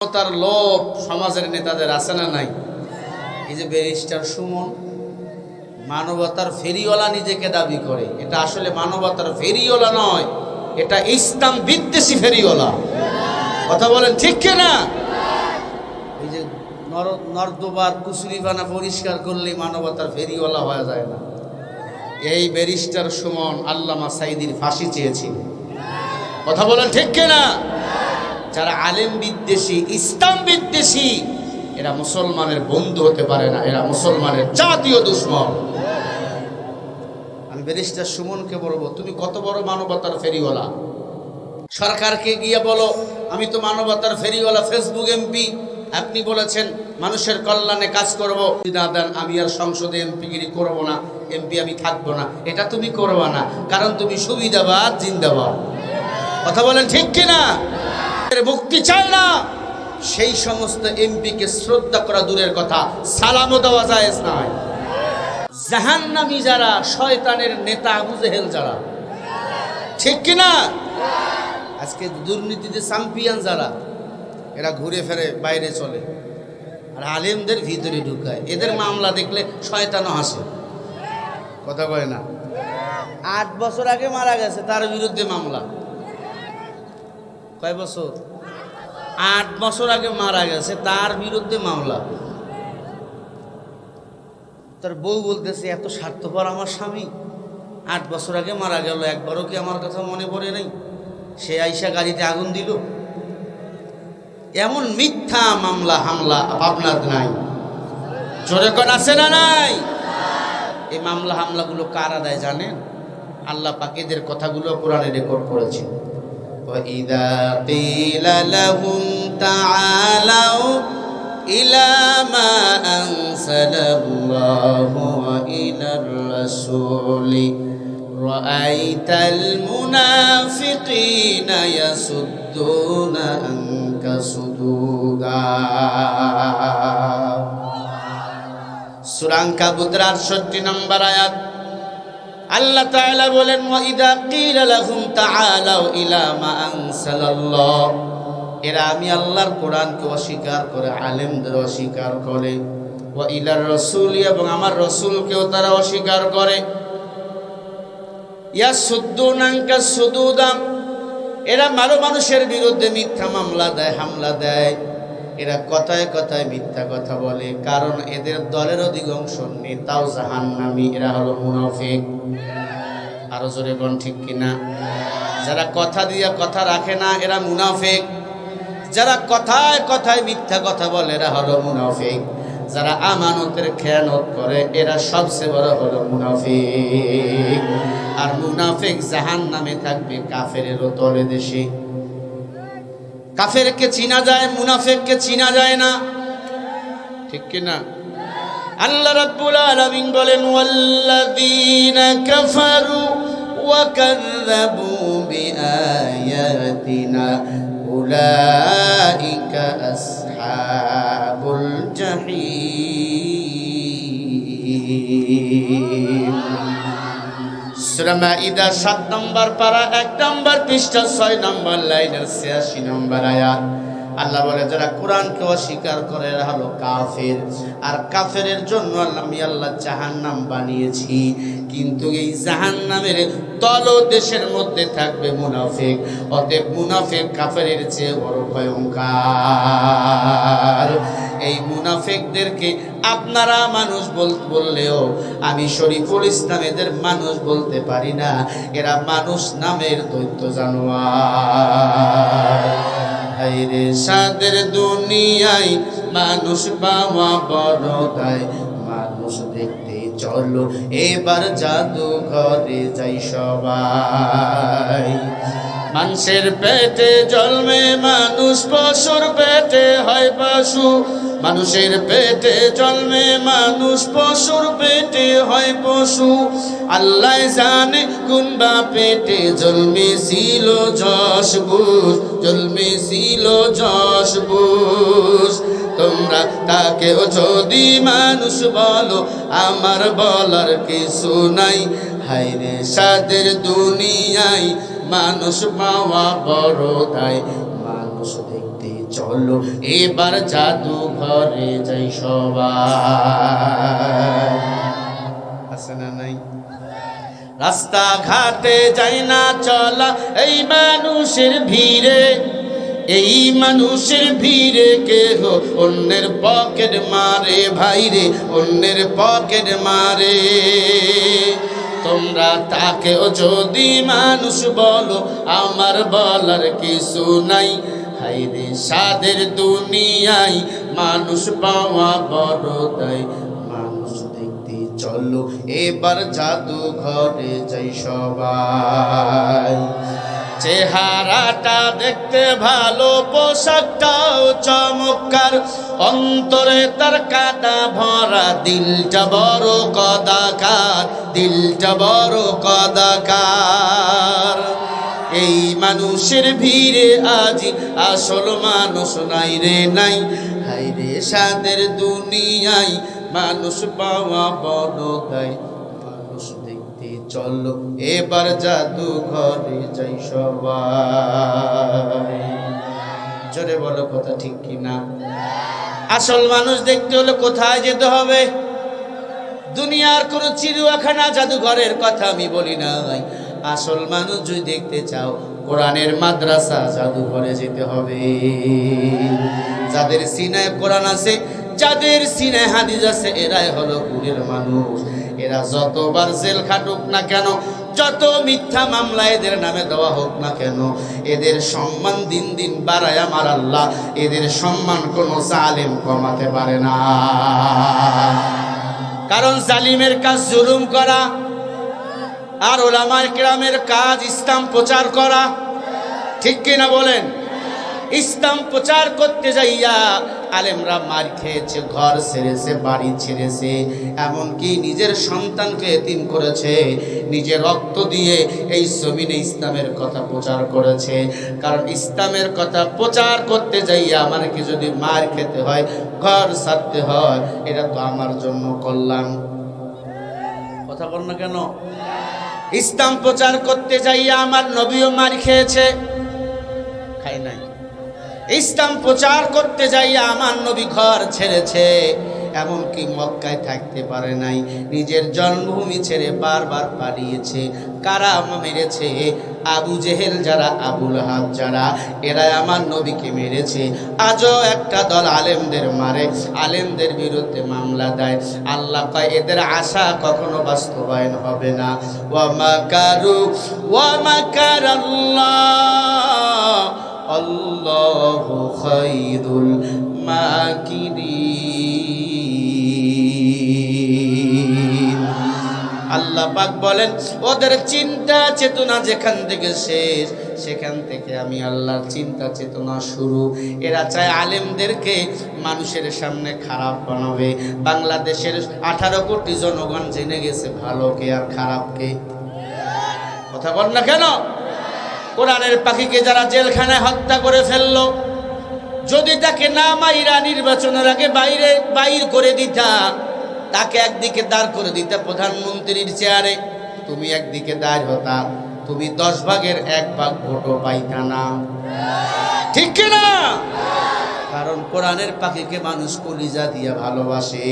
তার লোভ সমাজের নেতাদের আছে না নাই? এই যে ব্যারিস্টার সুমন, মানবতার ফেরিওয়ালা নিজেকে দাবি করে। এটা আসলে মানবতার ফেরিওয়ালা নয়, এটা ইসলাম বিদ্বেষী ফেরিওয়ালা। কথা বলেন ঠিক না এই যে নর নর্দবার কুসুরিবানা পরিষ্কার করলে মানবতার ফেরিওয়ালা হওয়া যায় না। এই ব্যারিস্টার সুমন আল্লামা সাইদির ফাঁসি চেয়েছিল। কথা বলেন ঠিক না যারা আলেম বিদ্বেষী, ইসলাম বিদ্বেষী, এরা মুসলমানের বন্ধু হতে পারে না, এরা মুসলমানের জাতীয় দুশ্মন। আমি ব্যারিস্টার সুমনকে বলব, তুমি কত বড় মানবতার ফেরিওয়ালা? সরকারকে গিয়ে বলো, আমি তো মানবতার ফেরিওয়ালা, ফেসবুক এমপি। আপনি বলেছেন, মানুষের কল্যাণে কাজ করব। না দেন আমি আর সংসদে এমপিগিরি করব না, এমপি আমি থাকব না। এটা তুমি করবা না, কারণ তুমি সুবিধাবাদ, জিন্দাবাদ। কথা বলেন ঠিক কিনা? মুক্তি চায় না। সেই সমস্ত এমপিকে শ্রদ্ধা করা দূরের কথা, সালামও দেওয়া যায় নয়। জাহান্নামী যারা, শয়তানের নেতা আবু জেহেল যারা। ঠিক কিনা? আজকে দুর্নীতিতে চ্যাম্পিয়ন যারা, এরা ঘুরে ফেরে বাইরে চলে। আর আলেমদের ভিতরে ঢুকায়। এদের মামলা দেখলে শয়তানও হাসে। কথা কয় না? আট বছর আগে মারা গেছে, তার বিরুদ্ধে মামলা। কয় বছর? আট বছর আগে মারা গেছে, তার বিরুদ্ধে মামলা। তার বউ বলতেছে, এত স্বার্থপর আমার স্বামী। আট বছর আগে মারা গেল, একবারও কি আমার কথা মনে পড়ে নাই? সে আইসা গাড়িতে আগুন দিল। এমন মিথ্যা মামলা, হামলা আপনার নাই। জোরে কোন, আছে না নাই? এই মামলা, হামলাগুলো কারা দেয় জানেন? আল্লাহ পাকেদের কথাগুলো কোরআনে রেকর্ড করেছে وإذا قيل لهم تعالوا إلى ما أنزل الله وإلى الرسول رأيت المنافقين يصدون عنك صدودا সুরাঙ্কা বুদ্রার আটষট্টি নম্বর আয়াত আল্লাহ তাআলা বলেন ওয়াইদা কিলা লাহুম তাআলাউ ইলা মা আনসালাল্লাহ। এরা আমি আল্লাহর কোরআনকে অস্বীকার করে, আলেমদের অস্বীকার করে। ওয়া ইলার রাসূল, এবং আমার রাসূলকেও তারা অস্বীকার করে। ইয়া সুদ্দুনাঙ্কা সুদুদাম এরা ভালো মানুষের বিরুদ্ধে মিথ্যা মামলা দেয়, হামলা দেয়। এরা কথায় কথায় মিথ্যা কথা বলে, কারণ এদের দলের অধিকাংশ নেতাও জাহান্নামী, এরা হলো মুনাফিক। আরও জোরে বন ঠিক কিনা? যারা কথা দিয়ে কথা রাখে না, এরা মুনাফিক। যারা কথায় কথায় মিথ্যা কথা বলে, এরা হলো মুনাফিক। যারা আমানতের খেয়ানত করে, এরা সবচেয়ে বড় হলো মুনাফিক। আর মুনাফিক জাহান নামে থাকবে কাফেরেরও তলে দেশে। কাফেরকে চিনা যায়, মুনাফেককে চিনা যায় না। ঠিক কি না? আল্লাহ রাব্বুল আলামিন বলেন, ওয়াল্লাযীনা কাফারু ওয়া কাযযাবু বিআয়াতিনা, উলাইকা আসহাবুল জাহিম। সূরা মাইদা 7 নম্বর পারা এক নম্বর পৃষ্ঠা ছয় নম্বর লাইনের 86 নম্বর আয়াত। আল্লাহ বলে, যারা কোরআনকে অস্বীকার করে, এরা হলো কাফের। আর কাফেরের জন্য আল্লাহ, আমি আল্লাহ জাহান্নাম বানিয়েছি। কিন্তু এই জাহান্নামের তল দেশের মধ্যে থাকবে মুনাফেক। অতএব মুনাফেক কাফেরের চেয়ে বড় ভয়ঙ্কর। এই মুনাফেকদেরকে আপনারা মানুষ বল- বললেও আমি শরীফুল ইসলাম এদের মানুষ বলতে পারি না। এরা মানুষ নামের দৈত্য জানোয়ার। হাইরে সাদের দুনিয়ায় মানুষ পাওয়া বড় গায় মানুষ দেখতে চলো, এবার জাদু ঘরে যাই সবাই। মানুষের পেটে জন্মে মানুষ পশুর পেটে হয় পশু। মানুষের পেটে জন্মে মানুষ পশুর পেটে হয় পশু। আল্লাহ জানে কুনবা পেটে জন্মে ছিল যশ বুঝ জন্মে ছিল যশ বুঝ তোমরা তাকেও যদি মানুষ বলো, আমার বলার কিছু নাই। হাইরে সাদের দুনিয়ায় মানুষ পাওয়া বড় তাই মানুষ দেখতে চলো, এবার জাদু ঘরে যাই সবাই। আছে না নাই? রাস্তাঘাটে যাই না চলা, এই মানুষের ভিড়ে, এই মানুষের ভিড়ে কেহ অন্যের পকেট মারে ভাইরে অন্যের পকেট মারে। তোমরা তাকেও যদি মানুষ বলো, আমার বলার কিছু নাই হাইরে সাদের দুনিয়ায়, মানুষ পাওয়া বড় দেয়। মানুষ দেখতে চলো, এবার জাদু ঘরে যাই সবাই। চেহারাটা দেখতে ভালো, পোশাকটাও চমৎকার। অন্তরে তার কাটা ভরা, দিলটা বড় কদাকার, দিলটা বড় কদাকার। এই মানুষের ভিড়ে আজি আসল মানুষ নাই রে, নাই। হাই রে সাদের দুনিয়ায় মানুষ পাওয়া বড় গাই মানুষ দেখতে চলো, এবার জাদু ঘরে যাই সবাই। জোরে বলো কথা ঠিক কি না আসল মানুষ দেখতে হলে কোথায় যেতে হবে? দুনিয়ার কোন চিড়িয়াখানা, জাদুঘরের কথা আমি বলি নাই। আসল মানুষ যদি দেখতে চাও, কোরআনের মাদ্রাসা জাদুঘরে যেতে হবে। যাদের সিনায় কোরআন আছে, যাদের সিনায় হাদিস আছে, এরাই হলো গুণের মানুষ। এরা যতবার জেল খাটুক না কেন, যত মিথ্যা মামলা এদের নামে দেওয়া হোক না কেন, এদের সম্মান দিন দিন বাড়ায় আমার আল্লাহ। এদের সম্মান কোনো জালেম কমাতে পারে না। কারণ জালিমের কাজ জুলুম করা আর ওলামার গ্রামের কাজ ইসলাম প্রচার করা, ঠিক কিনা বলেন? ইসলাম প্রচার করতে যাইয়া আলেমরা মার খেয়েছে, ঘর ছেড়েছে, বাড়ি ছেড়েছে, এমনকি নিজের সন্তানকে এতিম করেছে নিজের রক্ত দিয়ে এই জমিনে ইসলামের কথা প্রচার করেছে। কারণ ইসলামের কথা প্রচার করতে যাইয়া আমাকে যদি মার খেতে হয়, ঘর ছাড়তে হয়, এটা তো আমার জন্য কল্যাণ। কথা বল না কেন? ইসলাম প্রচার করতে যাইয়া আমার নবীও মার খেয়েছে। খাই নাই। ইসলাম প্রচার করতে যাইয়া আমার নবী ঘর ছেড়েছে। এমনকি মক্কায় থাকতে পারে নাই। নিজের জন্মভূমি ছেড়ে বারবার পালিয়েছে। কারা মেরেছে। আবু জেহেল যারা আবুল হাব যারা এরা আমার নবীকে মেরেছে। আজও একটা দল আলেমদের মারে, আলেমদের বিরুদ্ধে মামলা দেয়। আল্লাহ কয়, এদের আশা কখনো বাস্তবায়ন হবে না। ওয়ামা কারু ওয়ামা কার আল্লাহ আল্লাহ খাইরুল মাকিরিন। আল্লাহ পাক বলেন, ওদের চিন্তা চেতনা যেখান থেকে শেষ, সেখান থেকে আমি আল্লাহর চিন্তা চেতনা শুরু। এরা চায় আলেমদেরকে মানুষের সামনে খারাপ বানাবে। বাংলাদেশের আঠারো কোটি জনগণ জেনে গেছে ভালোকে আর খারাপকে কথা বল না কেন? কোরআনের পাখিকে যারা জেলখানায় হত্যা করে ফেলল, যদি তাকে না মাইরা নির্বাচনের আগে বাইরে, বাইর করে দিতা তাকে একদিকে দাঁড় করে দিতে প্রধানমন্ত্রীর চেয়ারে, তুমি একদিকে দাঁড় হতা, তুমি দশ ভাগের এক ভাগ ভোটও পাইতা না। ঠিক কিনা কারণ কোরআনের পাখিকে মানুষ কলিজা দিয়ে ভালোবাসে।